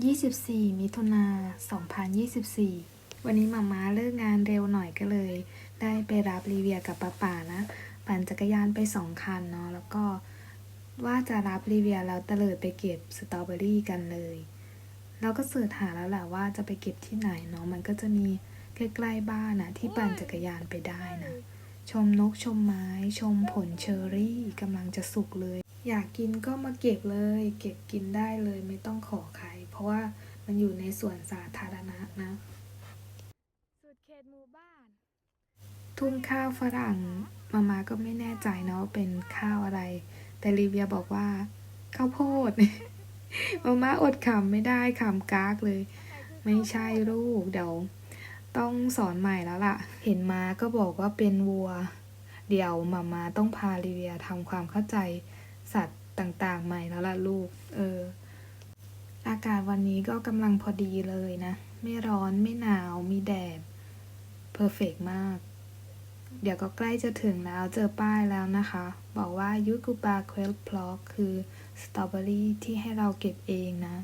24 มิถุนา 2024 วันนี้มาม่าเลิกงานเร็วหน่อยก็เลย ได้ไปรับลีเวียกับป้าป่านะ ปั่นจักรยานไปสองคันเนาะ แล้วก็ว่าจะรับลีเวียแล้วตะเลิดไปเก็บสตรอเบอรี่กันเลย เราก็เสิร์ชหาแล้วแหละว่าจะไปเก็บที่ไหนเนาะ มันก็จะมีใกล้ๆบ้านนะที่ปั่นจักรยานไปได้นะ ชมนกชมไม้ ชมผลเชอร์รี่กำลังจะสุกเลย อยากกินก็มาเก็บเลย เก็บกินได้เลยไม่ต้องขอใคร เพราะว่ามันอยู่ในสวนสาธารณะนะ สุดเขตหมู่บ้าน ทุ่งข้าวฝรั่งมามาก็ไม่แน่ใจเนาะเป็นข้าวอะไร แต่ลีเวียบอกว่า ข้าวโพด มามาอดขำไม่ได้ขำกากเลย ไม่ใช่ลูกเดี๋ยวต้องสอนใหม่แล้วล่ะ เห็นมาก็บอกว่าเป็นวัว เดี๋ยวมามาต้องพาลีเวียทำความเข้าใจสัตว์ต่างๆใหม่แล้วล่ะลูก เออ อากาศวันนี้ก็กำลังพอดีเลยนะ ไม่ร้อนไม่หนาวมีแดดเพอร์เฟกมาก เดี๋ยวก็ใกล้จะถึงแล้วเจอป้ายแล้วนะคะ บอกว่ายูกุปาเควลพล็อกคือสตรอเบอรี่ที่ให้เราเก็บเองนะ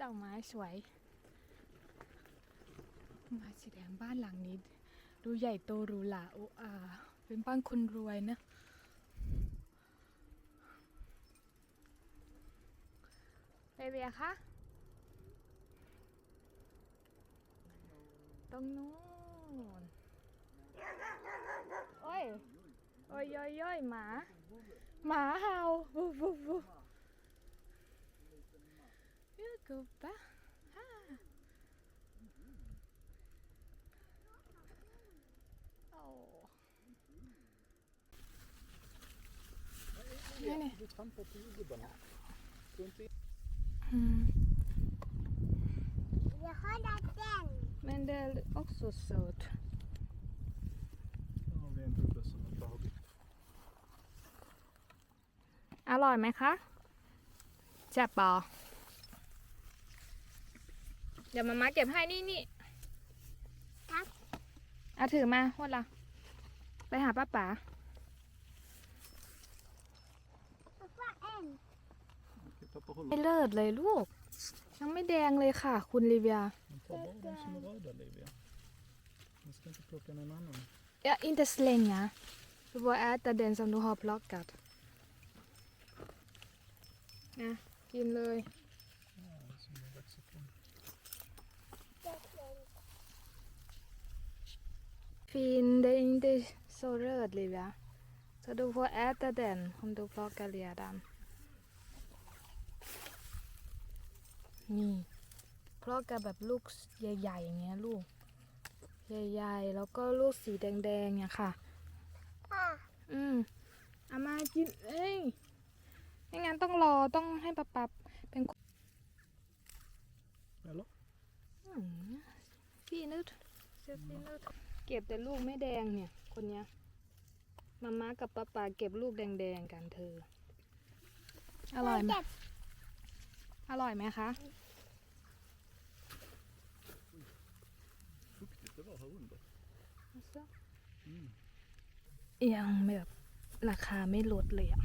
ดอกไม้สวยม้สีแดงบ้านหลังนี้ ดูใหญ่โตหรูหราโอ้อาเป็นบ้านคนรวยนะ เบเบียคะตรงนู้นโอ้ยโอ้ยโอ้ยโอ้ยหมา หมาเห่าวูวูวูยูกูปะฮ่าโอ้นี่นี่ Jag har den. Men det är också söt. อร่อยไหมคะแซ่บปอเดี๋ยวมามาเก็บให้นี่นี่ครับเอาถือมาพวดเราไปหาป้าป๋าป้าเอ็ ไม่ håller. เลิศเลยลูก ยังไม่แดงเลยค่ะ คุณลิเวีย Men ta bara de som är röda, Livia. Man ska inte plocka någon annan. Ja, inte slänga. Du får äta den som du har plockat. นะกินเลย Ja, som har växt fram. Fin, det är inte så röd Livia. Så du får äta den om du plockar redan. นี่พลอกกับแบบลูกใหญ่ๆอย่างเงี้ยลูก ใหญ่ๆ แล้วก็ลูกสีแดงๆเนี่ยค่ะ Ah, อืมเอามากิน เอ้ยไม่งั้นต้องรอต้องให้ปับปับเป็น Eller? อืมพี่นึกเสียพี่นึกเก็บแต่ลูกไม่แดงเนี่ย คนเนี้ยมาม่ากับป้าป๋าเก็บลูกแดงๆกันเธอ อร่อยไหม det. อร่อยไหมคะ Fuktigt det var här under. ยังแบบราคาไม่ลดเลยอะ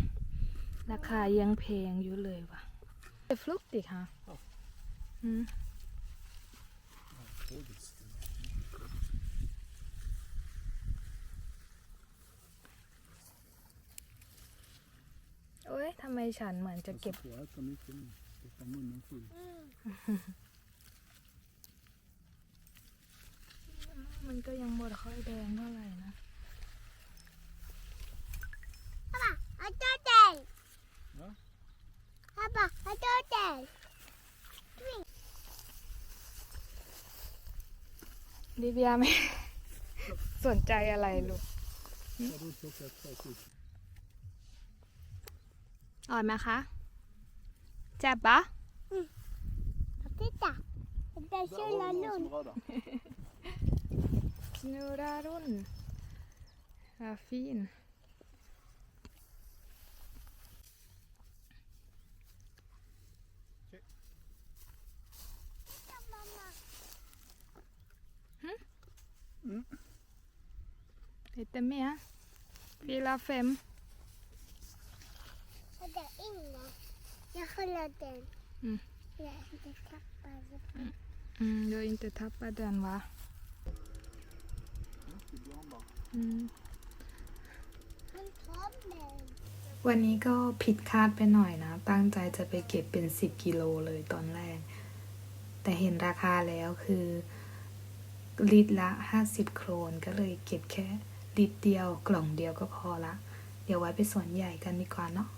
ราคายังแพงอยู่เลยว่ะเป็นฟลุกติค่ะ Ja. อืม Fågelsten. โอ้ยทำไมฉันเหมือนจะ Jag เก็บ ska få äta mycket nu. Stoppa munnen full. มันก็ยังหมดค่อยแดงเท่าไหร่นะ Pappa, jag tar den. Va? Pappa, jag tar den. ลิเบียไม่สนใจอะไรลูก Har du plockat två stycken? อร่อยไหมคะ แจ็บปะ Titta. Det är Där har du några Tjulalund. som är röda. นูรารุ่นอ่าฟิน Mamma. lite mer fyra fem Och det är ingen. Jag håller den. Mm. Jag inte tappar den. Mm, jag har inte tappat den va? Mm. Han tar den. วันนี้ก็ผิดคาดไปหน่อยนะ ตั้งใจจะไปเก็บเป็น 10 กิโลเลยตอนแรก แต่เห็นราคาแล้วคือ ลิตรละ 50 โครนก็เลยเก็บแค่ลิตรเดียวกล่องเดียวก็พอละ เดี๋ยวไว้ไปสวนใหญ่กันดีกว่าเนาะ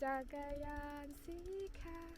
จักรยานสีขาว